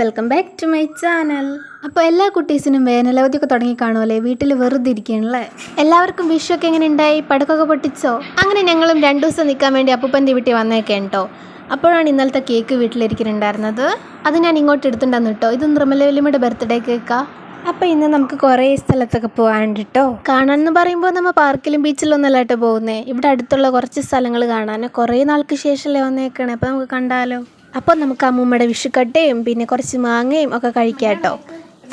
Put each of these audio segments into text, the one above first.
Welcome back to my channel. അപ്പോൾ എല്ലാ കുട്ടീസിനും വേനലവധിയൊക്കെ തുടങ്ങി കാണുമല്ലേ വീട്ടിൽ വെറുതെ ഇരിക്കണല്ലേ എല്ലാവർക്കും വിഷുവൊക്കെ എങ്ങനെ ഉണ്ടായി? പടക്കമൊക്കെ പൊട്ടിച്ചോ? അങ്ങനെ ഞങ്ങളും രണ്ടു ദിവസം നിൽക്കാൻ വേണ്ടി അപ്പൂപ്പന്റെ വീട്ടിൽ വന്നേക്കെ കേട്ടോ അപ്പോഴാണ് ഇന്നലത്തെ കേക്ക് വീട്ടിലിരിക്കുന്നുണ്ടായിരുന്നത്. അത് ഞാൻ ഇങ്ങോട്ട് എടുത്തിട്ടുണ്ടെന്ന് കേട്ടോ ഇത് നിർമ്മല വലിയമ്മയുടെ ബർത്ത്ഡേ കേക്കാ. അപ്പോൾ ഇന്ന് നമുക്ക് കുറേ സ്ഥലത്തൊക്കെ പോകാനുണ്ട് കേട്ടോ കാണാനെന്ന് പറയുമ്പോൾ നമ്മൾ പാർക്കിലും ബീച്ചിലും ഒന്നല്ല കേട്ടോ പോകുന്നത് ഇവിടെ അടുത്തുള്ള കുറച്ച് സ്ഥലങ്ങൾ കാണാൻ. കുറേ നാൾക്ക് ശേഷമല്ലേ വന്നേക്കണേ. അപ്പോൾ നമുക്ക് കണ്ടാലോ? അപ്പോൾ നമുക്ക് അമ്മൂമ്മയുടെ വിഷുക്കട്ടയും പിന്നെ കുറച്ച് മാങ്ങയും ഒക്കെ കഴിക്കാം കേട്ടോ.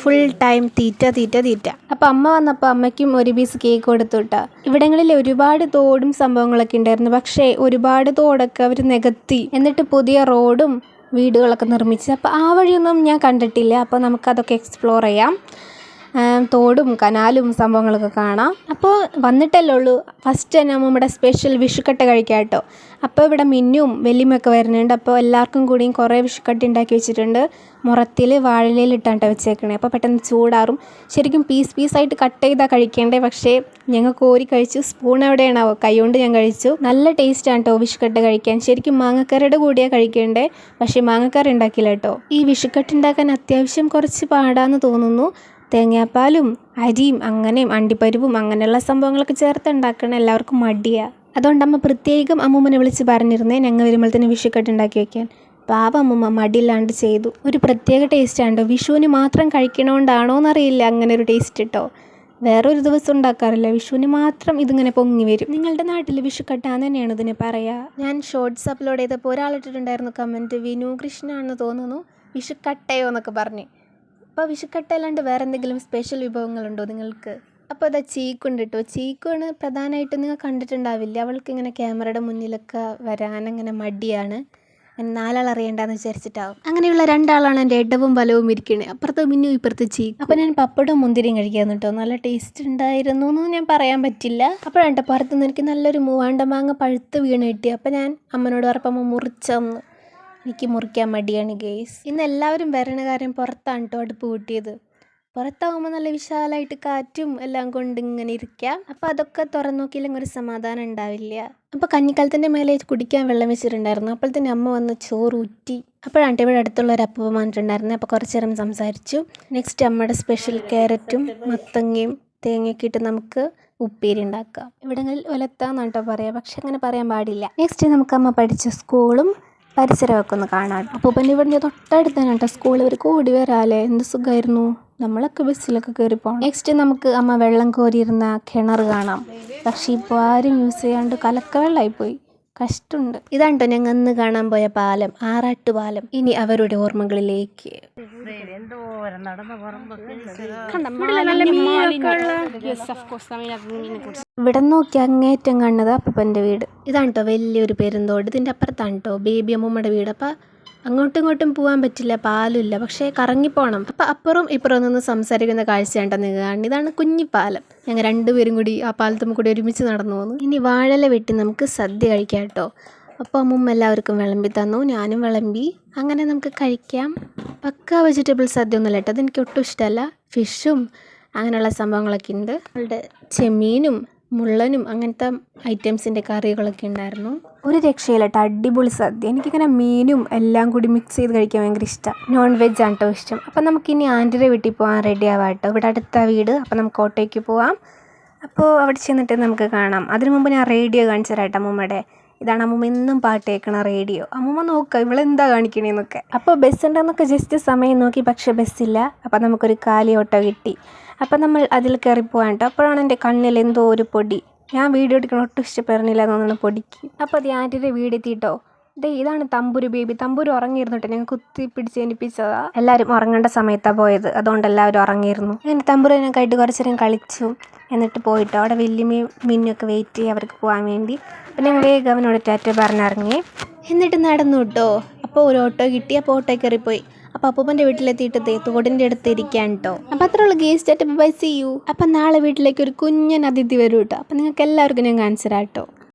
ഫുൾ ടൈം തീറ്റ തീറ്റ തീറ്റ. അപ്പോൾ അമ്മ വന്നപ്പോൾ അമ്മയ്ക്കും ഒരു പീസ് കേക്ക് കൊടുത്തു കേട്ടോ. ഇവിടങ്ങളിൽ ഒരുപാട് തോടും സംഭവങ്ങളൊക്കെ ഉണ്ടായിരുന്നു. പക്ഷേ ഒരുപാട് തോടൊക്കെ അവർ നികത്തി. എന്നിട്ട് പുതിയ റോഡും വീടുകളൊക്കെ നിർമ്മിച്ച്. അപ്പോൾ ആ വഴിയൊന്നും ഞാൻ കണ്ടിട്ടില്ല. അപ്പോൾ നമുക്കതൊക്കെ എക്സ്പ്ലോർ ചെയ്യാം. തോടും കനാലും സംഭവങ്ങളൊക്കെ കാണാം. അപ്പോൾ വന്നിട്ടല്ലേ ഉള്ളൂ. ഫസ്റ്റ് തന്നെ നമ്മുടെ സ്പെഷ്യൽ വിഷുക്കട്ട കഴിക്കാം കേട്ടോ അപ്പോൾ ഇവിടെ മിന്നും വെല്ലിമൊക്കെ വരുന്നുണ്ട്. അപ്പോൾ എല്ലാവർക്കും കൂടിയും കുറേ വിഷുക്കട്ട ഉണ്ടാക്കി വെച്ചിട്ടുണ്ട്. മുറത്തിൽ വാഴയിലിട്ടാണ് വെച്ചേക്കണേ. അപ്പോൾ പെട്ടെന്ന് ചൂടാറും. ശരിക്കും പീസ് പീസായിട്ട് കട്ട് ചെയ്താൽ കഴിക്കേണ്ടേ. പക്ഷേ ഞങ്ങൾ കോരി കഴിച്ചു. സ്പൂൺ എവിടെയാണാവോ? കൈകൊണ്ട് ഞാൻ കഴിച്ചു. നല്ല ടേസ്റ്റാണ് കേട്ടോ വിഷുക്കട്ട കഴിക്കാൻ. ശരിക്കും മാങ്ങക്കറിയുടെ കൂടിയാണ് കഴിക്കേണ്ടേ. പക്ഷേ മാങ്ങക്കറി ഉണ്ടാക്കില്ല കേട്ടോ. ഈ വിഷുക്കട്ട് ഉണ്ടാക്കാൻ അത്യാവശ്യം കുറച്ച് പാടാന്ന് തോന്നുന്നു. തേങ്ങാപ്പാലും അരിയും അങ്ങനെയും അണ്ടിപ്പരിപ്പും അങ്ങനെയുള്ള സംഭവങ്ങളൊക്കെ ചേർത്ത് ഉണ്ടാക്കണം എല്ലാവർക്കും മടിയാണ് അതുകൊണ്ട് അമ്മ പ്രത്യേകം അമ്മൂമ്മനെ വിളിച്ച് പറഞ്ഞിരുന്നേ ഞങ്ങൾ വരുമ്പോഴത്തേന് വിഷുക്കട്ട് ഉണ്ടാക്കി വെക്കാൻ. പാവ അമ്മൂമ്മ മടിയില്ലാണ്ട് ചെയ്തു. ഒരു പ്രത്യേക ടേസ്റ്റാണ് വിഷുവിന് മാത്രം കഴിക്കണോണ്ടാണോ എന്നറിയില്ല അങ്ങനെ ഒരു ടേസ്റ്റ് കേട്ടോ വേറൊരു ദിവസം ഉണ്ടാക്കാറില്ല. വിഷുവിന് മാത്രം ഇതിങ്ങനെ പൊങ്ങി വരും. നിങ്ങളുടെ നാട്ടിൽ വിഷുക്കട്ടാന്ന് തന്നെയാണ് ഇതിനെ പറയുക ഞാൻ ഷോർട്സ് അപ്ലോഡ് ചെയ്തപ്പോൾ ഒരാളിട്ടിട്ടുണ്ടായിരുന്നു കമന്റ് വിനു കൃഷ്ണ ആണെന്ന് തോന്നുന്നു. വിഷുക്കട്ടയോ എന്നൊക്കെ പറഞ്ഞ്. അപ്പോൾ വിഷുക്കട്ട അല്ലാണ്ട് വേറെ എന്തെങ്കിലും സ്പെഷ്യൽ വിഭവങ്ങളുണ്ടോ നിങ്ങൾക്ക്? അപ്പോൾ അതാ ചീക്കുണ്ട് കേട്ടോ ചീക്കുവാണ് പ്രധാനമായിട്ടും നിങ്ങൾ കണ്ടിട്ടുണ്ടാവില്ല? അവൾക്ക് ഇങ്ങനെ ക്യാമറയുടെ മുന്നിലൊക്കെ വരാൻ അങ്ങനെ മടിയാണ്. നാലാൾ അറിയണ്ടെന്ന് വിചാരിച്ചിട്ടാവും. അങ്ങനെയുള്ള രണ്ടാളാണ് എന്റെ ഇടവും ബലവും ഇരിക്കണേ. അപ്പുറത്ത് മിന്നു ഇപ്പുറത്ത് ചീക്ക്. അപ്പോൾ ഞാൻ പപ്പടവും മുന്തിരിയും കഴിക്കാൻ കേട്ടോ. നല്ല ടേസ്റ്റ് ഉണ്ടായിരുന്നു എന്ന് ഞാൻ പറയാൻ പറ്റില്ല. അപ്പോഴാണ് കേട്ടോ പുറത്തുനിന്ന് എനിക്ക് നല്ലൊരു മൂവാണ്ട മാങ്ങ പഴുത്ത് വീണ് കിട്ടി. അപ്പോൾ ഞാൻ അമ്മനോട് പറഞ്ഞപ്പോൾ അമ്മ മുറിച്ചന്ന്. എനിക്ക് മുറിക്കാൻ മടിയാണ് ഗേസ് ഇന്ന് എല്ലാവരും വരണ കാര്യം പുറത്താണ് കേട്ടോ അടുപ്പ് കൂട്ടിയത്. പുറത്താവുമ്പോൾ നല്ല വിശാലമായിട്ട് കാറ്റും എല്ലാം കൊണ്ട് ഇങ്ങനെ ഇരിക്കാം. അപ്പോൾ അതൊക്കെ തുറന്നു നോക്കിയില്ലെങ്കിൽ ഒരു സമാധാനം ഉണ്ടാവില്ല. അപ്പോൾ കഞ്ഞിക്കാലത്തിന്റെ മേലെ കുടിക്കാൻ വെള്ളം വെച്ചിട്ടുണ്ടായിരുന്നു. അപ്പോൾ തന്നെ അമ്മ വന്ന് ചോറ് ഊറ്റി. അപ്പോഴാണ് ഇവിടെ അടുത്തുള്ള ഒരു അപ്പം വന്നിട്ടുണ്ടായിരുന്നത് അപ്പോൾ കുറച്ച് നേരം സംസാരിച്ചു. നെക്സ്റ്റ് അമ്മയുടെ സ്പെഷ്യൽ ക്യാരറ്റും മത്തങ്ങയും തേങ്ങയൊക്കെ ഇട്ട് നമുക്ക് ഉപ്പേരി ഉണ്ടാക്കാം. ഇവിടങ്ങളിൽ ഒലത്താന്നാണ് കേട്ടോ പറയുക പക്ഷെ അങ്ങനെ പറയാൻ പാടില്ല. നെക്സ്റ്റ് നമുക്ക് അമ്മ പഠിച്ച സ്കൂളും പരിസരമൊക്കെ ഒന്ന് കാണാം പിന്നെ ഇവിടുന്ന് തൊട്ടടുത്ത് തന്നെ കേട്ടോ സ്കൂൾ ഇവർ കൂടി വരാല്ലേ? എന്ത് സുഖമായിരുന്നു നമ്മളൊക്കെ ബസ്സിലൊക്കെ കയറി പോകണം നെക്സ്റ്റ് നമുക്ക് അമ്മ വെള്ളം കോരിയിരുന്ന കിണർ കാണാം. പക്ഷേ ഇപ്പോൾ ആരും യൂസ് ചെയ്യാണ്ട് കലക്ക വെള്ളമായിപ്പോയി കഷ്ടമുണ്ട്. ഇതാണ് ഞങ്ങൾ അന്ന് കാണാൻ പോയ പാലം? ആറാട്ട് പാലം ഇനി അവരുടെ ഓർമ്മകളിലേക്ക് ഇവിടെ നോക്കി അങ്ങേറ്റം കാണുന്നത് അപ്പന്റെ വീട്. ഇതാണ് കേട്ടോ വലിയൊരു പെരുന്തോട്. ഇതിന്റെ അപ്പുറത്താണ് കേട്ടോ ബേബി അമ്മൂമ്മയുടെ വീട്. അപ്പം അങ്ങോട്ടും ഇങ്ങോട്ടും പോകാൻ പറ്റില്ല പാലില്ല. പക്ഷേ കറങ്ങിപ്പോണം. അപ്പം അപ്പുറം ഇപ്പുറം നിന്ന് സംസാരിക്കുന്ന കാഴ്ചയാണ്ടോ നിങ്ങൾ കാണുന്നത്. ഇതാണ് കുഞ്ഞിപ്പാലം. ഞങ്ങൾ രണ്ടുപേരും കൂടി ആ പാലത്തും കൂടി ഒരുമിച്ച് നടന്നു പോകുന്നു ഇനി വാഴല വെട്ടി നമുക്ക് സദ്യ കഴിക്കാം കേട്ടോ അപ്പോൾ അമ്മുമ്മ എല്ലാവർക്കും വിളമ്പി തന്നു ഞാനും വിളമ്പി. അങ്ങനെ നമുക്ക് കഴിക്കാം. പക്ക വെജിറ്റബിൾ സദ്യ ഒന്നുമല്ല കേട്ടോ. അതെനിക്ക് ഒട്ടും ഇഷ്ടമല്ല. ഫിഷും അങ്ങനെയുള്ള സംഭവങ്ങളൊക്കെ ഉണ്ട്. അവളുടെ ചെമ്മീനും മുള്ളനും അങ്ങനത്തെ ഐറ്റംസിന്റെ കറികളൊക്കെ ഉണ്ടായിരുന്നു. ഒരു രക്ഷയില്ല കേട്ടോ. അടിപൊളി സദ്യ. എനിക്കിങ്ങനെ മീനും എല്ലാം കൂടി മിക്സ് ചെയ്ത് കഴിക്കാൻ ഭയങ്കര ഇഷ്ടമാണ് നോൺ വെജ് ആണ് കേട്ടോ ഇഷ്ടം. അപ്പം നമുക്കിനി ആന്റിയുടെ വീട്ടിൽ പോകാൻ റെഡി ആവാം കേട്ടോ. ഇവിടെ അടുത്ത വീട്. അപ്പം നമുക്ക് ഓട്ടോയ്ക്ക് പോവാം. അപ്പോൾ അവിടെ ചെന്നിട്ട് നമുക്ക് കാണാം. അതിനു മുമ്പ് ഞാൻ റേഡിയോ കാണിച്ചു തരാം കേട്ടോ അമ്മൂമ്മയുടെ ഇതാണ് അമ്മ എന്നും പാട്ട് കേൾക്കണ റേഡിയോ. അമ്മൂമ്മ നോക്കുക ഇവളെന്താ കാണിക്കണേന്നൊക്കെ. അപ്പോൾ ബസ് ഉണ്ടെന്നൊക്കെ ജസ്റ്റ് സമയം നോക്കി പക്ഷേ ബസ്സില്ല. അപ്പോൾ നമുക്കൊരു കാലി ഓട്ടോ കിട്ടി. അപ്പോൾ നമ്മൾ അതിൽ കയറി പോകാൻ കേട്ടോ അപ്പോഴാണ് എന്റെ കണ്ണിൽ എന്തോ ഒരു പൊടി. ഞാൻ വീഡിയോ എടുക്കണ ഒട്ടും ഇഷ്ടപ്പെടുന്നില്ല തോന്നുന്നു പൊടിക്ക്. അപ്പോൾ അത് ആന്റിയുടെ വീട് ദേ ഇതാണ് തമ്പുരു ബേബി. തമ്പുരു ഉറങ്ങിയിരുന്നിട്ട് ഞാൻ കുത്തി പിടിച്ച് എനിപ്പിച്ചതാ എല്ലാവരും ഉറങ്ങേണ്ട സമയത്താണ് പോയത്. അതുകൊണ്ട് എല്ലാവരും ഉറങ്ങിയിരുന്നു. അങ്ങനെ തമ്പുരുവിനൊക്കെ ആയിട്ട് കുറച്ച് നേരം കളിച്ചു. എന്നിട്ട് പോയിട്ട്. അവിടെ വല്യമ്മയും മിന്നൊക്കെ വെയിറ്റ് ചെയ്യും അവർക്ക് പോകാൻ വേണ്ടി. പിന്നെ ഞങ്ങൾ വേഗം അവനോട് ടാറ്റ പറഞ്ഞിറങ്ങി. എന്നിട്ട് നടന്നു കേട്ടോ. അപ്പോൾ ഒരു ഓട്ടോ കിട്ടി. അപ്പോൾ ഓട്ടോ കയറിപ്പോയി. അപ്പോൾ അപ്പൂപ്പന്റെ വീട്ടിലെത്തിയിട്ട് ദേ തോടിന്റെ അടുത്ത് ഇരിക്കാൻ കേട്ടോ. അപ്പോൾ അത്ര ഉള്ള ഗേസ്റ്റ് ആയിട്ട് ബൈ സി യു അപ്പം നാളെ വീട്ടിലേക്ക് ഒരു കുഞ്ഞൻ അതിഥി വരും കേട്ടോ. അപ്പം നിങ്ങൾക്ക് എല്ലാവർക്കും ഞാൻ കാണിച്ചു തരാം കേട്ടോ.